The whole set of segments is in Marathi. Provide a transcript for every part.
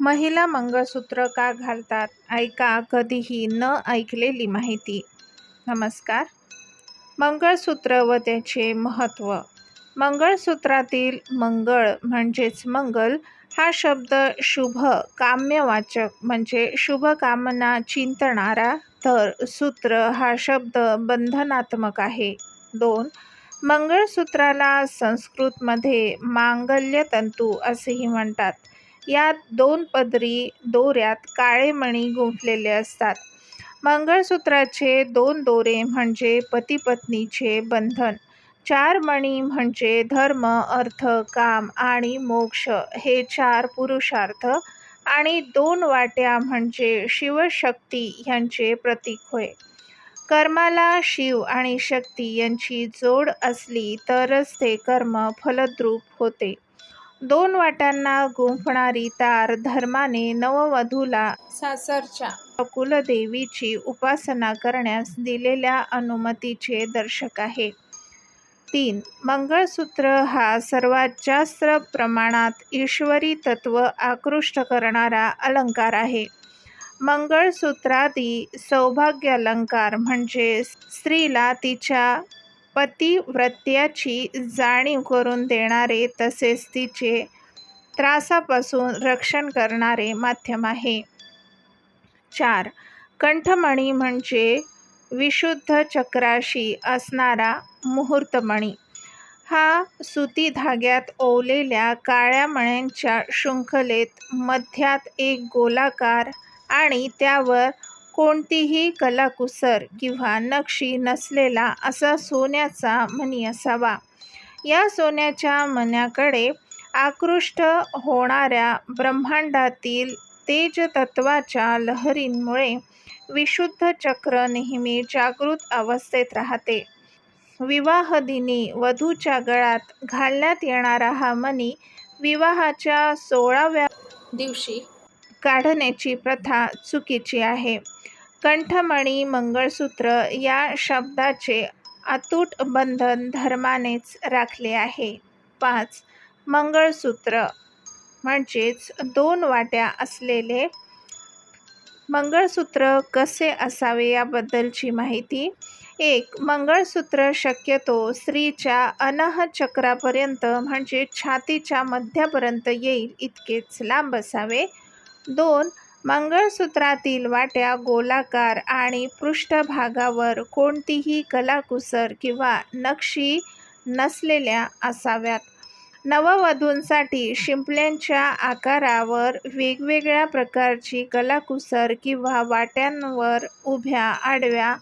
महिला मंगळसूत्र का घालतात? ऐका कधीही न ऐकलेली माहिती. नमस्कार. मंगळसूत्र व त्याचे महत्त्व मंगळसूत्रातील मंगळ म्हणजेच मंगल हा शब्द शुभ काम्यवाचक म्हणजे शुभकामना चिंतणारा तर सूत्र हा शब्द बंधनात्मक आहे. दोन मंगळसूत्राला संस्कृतमध्ये मांगल्यतंतू असेही म्हणतात. यात दोन पदरी दोऱ्यात काळे मणी गुंफलेले असतात. मंगळसूत्राचे दोन दोरे म्हणजे पतीपत्नीचे बंधन. चार मणी म्हणजे धर्म अर्थ काम आणि मोक्ष हे चार पुरुषार्थ आणि दोन वाट्या म्हणजे शिवशक्ती यांचे प्रतीक होय. कर्माला शिव आणि शक्ती यांची जोड असली तरच ते कर्म फलद्रूप होते. दोन वाट्यांना गुंफणारी तार धर्माने नववधूला सासरच्या कुलदेवीची उपासना करण्यास दिलेल्या अनुमतीचे दर्शक आहे. तीन मंगळसूत्र हा सर्वात जास्त प्रमाणात ईश्वरी तत्व आकृष्ट करणारा अलंकार आहे. मंगळसूत्रादी सौभाग्य अलंकार म्हणजे स्त्रीला तिच्या पतिव्रत्याची जाणीव करून देणारे तसेच तिचे त्रासापासून रक्षण करणारे माध्यम आहे. चार. कंठमणी म्हणजे विशुद्ध चक्राशी असणारा मुहूर्तमणी. हा सुती धाग्यात ओवलेल्या काळ्या मण्यांच्या शृंखलेत मध्यात एक गोलाकार आणि त्यावर कोणतीही कलाकुसर किंवा नक्षी नसलेला असा सोन्याचा मणी असावा. या सोन्याच्या मण्याकडे आकृष्ट होणाऱ्या ब्रह्मांडातील तेजतत्वाच्या लहरींमुळे विशुद्ध चक्र नेहमी जागृत अवस्थेत राहते. विवाहदिनी वधूच्या गळ्यात घालण्यात येणारा हा मणी विवाहाच्या सोळाव्या दिवशी काढण्याची प्रथा चुकीची आहे. कंठमणी मंगळसूत्र या शब्दाचे अतूट बंधन धर्मानेच राखले आहे. पाच मंगळसूत्र म्हणजेच दोन वाट्या असलेले मंगळसूत्र कसे असावे याबद्दलची माहिती? एक मंगळसूत्र शक्यतो स्त्रीच्या अनहचक्रापर्यंत म्हणजे छातीच्या मध्यापर्यंत येईल इतकेच लांब असावे. दोन मंगळसूत्रातील वाट्या गोलाकार आणि पृष्ठभागावर कोणतीही कलाकुसर किंवा नक्षी नसलेल्या असाव्यात. नववधूंसाठी शिंपल्यांच्या आकारावर वेगवेगळ्या प्रकारची कलाकुसर किंवा वाट्यांवर उभ्या आडव्या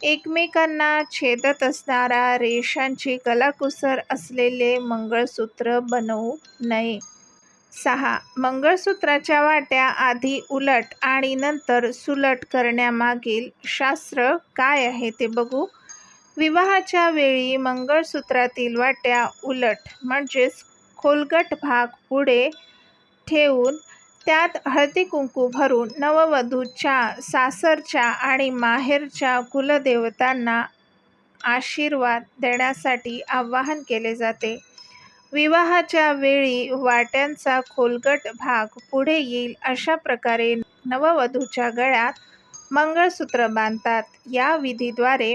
एकमेकांना छेदत असणाऱ्या रेषांची कलाकुसर असलेले मंगळसूत्र बनवू नये. सहा. मंगळसूत्राच्या वाट्या आधी उलट आणि नंतर सुलट करण्यामागील शास्त्र काय आहे ते बघू. विवाहाच्या वेळी मंगळसूत्रातील वाट्या उलट म्हणजेच खोलगट भाग पुढे ठेवून त्यात हळदी कुंकू भरून नववधूच्या सासरच्या आणि माहेरच्या कुलदेवतांना आशीर्वाद देण्यासाठी आवाहन केले जाते. विवाहाच्या वेळी वाट्यांचा खोलगट भाग पुढे येईल अशा प्रकारे नववधूच्या गळ्यात मंगळसूत्र बांधतात. या विधीद्वारे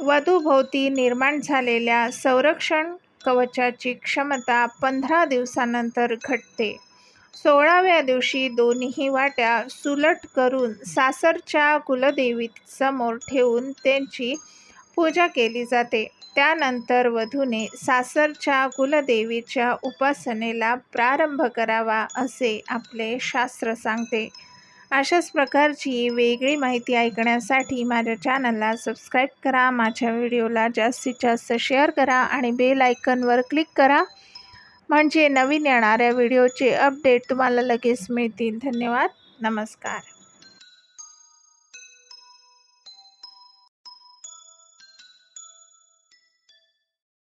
वधूभोवती निर्माण झालेल्या संरक्षण कवचाची क्षमता पंधरा दिवसानंतर घटते. सोळाव्या दिवशी दोन्ही वाट्या सुलट करून सासरच्या कुलदेवीसमोर ठेवून त्यांची पूजा केली जाते. त्यानंतर वधूने सासरच्या कुलदेवीच्या उपासनेला प्रारंभ करावा असे आपले शास्त्र सांगते. अशाच प्रकारची वेगळी माहिती ऐकण्यासाठी माझ्या चॅनलला सबस्क्राईब करा माझ्या व्हिडिओला जास्तीत जास्त शेअर करा आणि बेल आयकनवर क्लिक करा. म्हणजे नवीन येणाऱ्या व्हिडिओचे अपडेट तुम्हाला लगेच मिळतील. धन्यवाद. नमस्कार.